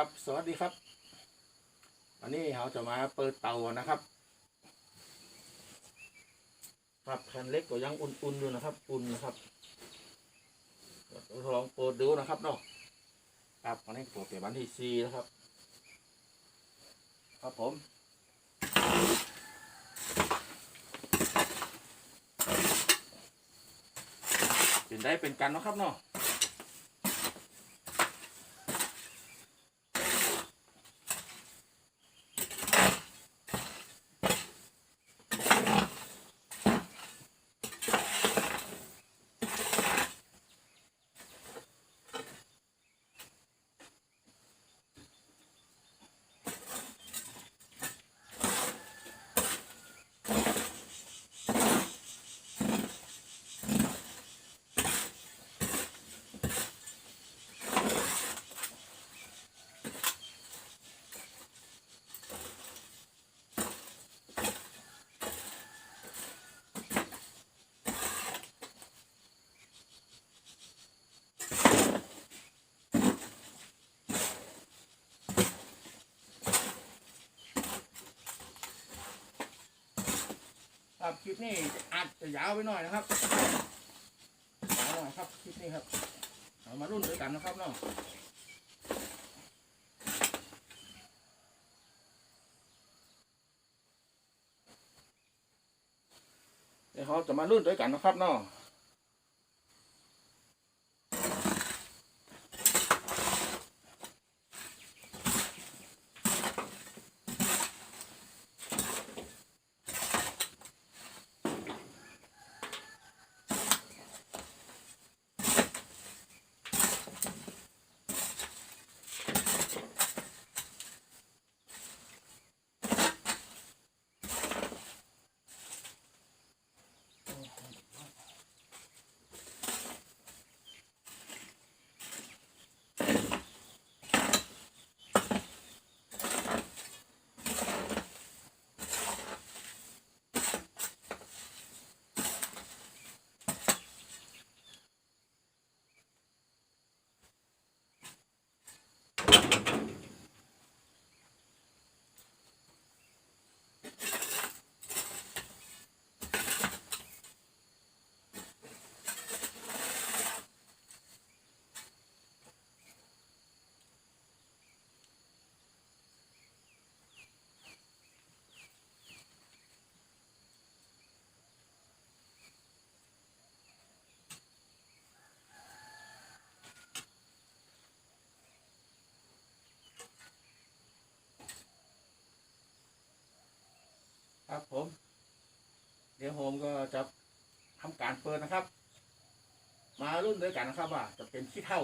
ครับสวัสดีครับ วันนี้เราจะมาเปิดเตานะครับ ครับแผ่นเล็กก็ยังอุ่นๆอยู่นะครับ อุ่นนะครับลองเปิดดูนะครับเนาะครับวันนี้เปิดเป็นวันที่สี่นะครับ ครับผมเป็นได้เป็นกันนะครับเนาะ ครับคลิปนี้อาจจะยาวไปหน่อยนะครับยาวหน่อยครับคลิปนี้ครับเอามารุ่นด้วยกันนะครับเนาะเดี๋ยวเขาจะมารุ่นด้วยกันนะครับเนาะ ครับผม เดี๋ยวโฮมก็จะทำการเปิดนะครับ มารุ่นด้วยกันนะครับว่า จะเป็นขี้เท่า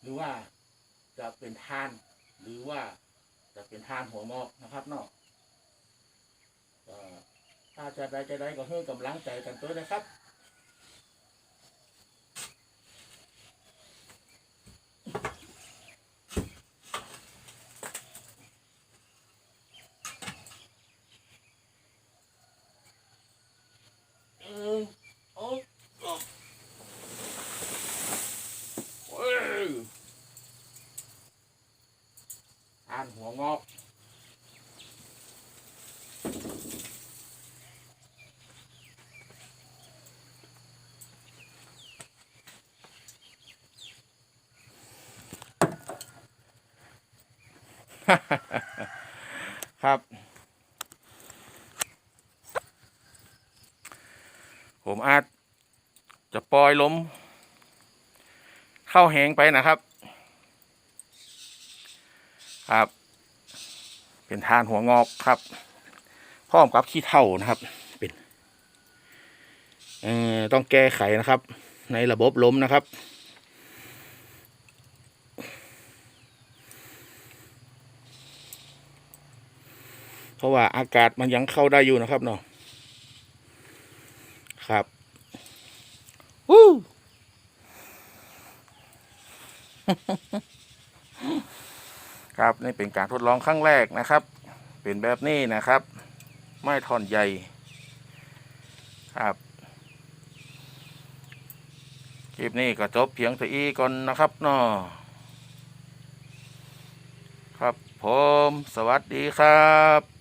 หรือว่าจะเป็นทาน หรือว่าจะเป็นทานหัวงอกนะครับเนาะถ้าจะได้จะได้ก็ให้กำลังใจกันตัวนะครับ เออโอ้โอ้เว้ยอ่านหัวงอก ครับ ผมอาจจะปล่อยล้ม เข้าแหงไปนะครับ ครับ เป็นทานหัวงอกครับพร้อมกับขี้เท่านะครับ เป็นต้องแก้ไขนะครับ ในระบบล้มนะครับ ราะว่าอากาศมันยังเข้าได้อยู่นะครับเนาะครับวู้ครับนี่เป็นการทดลองครั้งแรกนะครับ เป็นแบบนี้นะครับ ไม่ถอนใหญ่ครับคลิปนี้ก็จบเพียงแต่อีก่อนนะครับเนาะครับผม สวัสดีครับ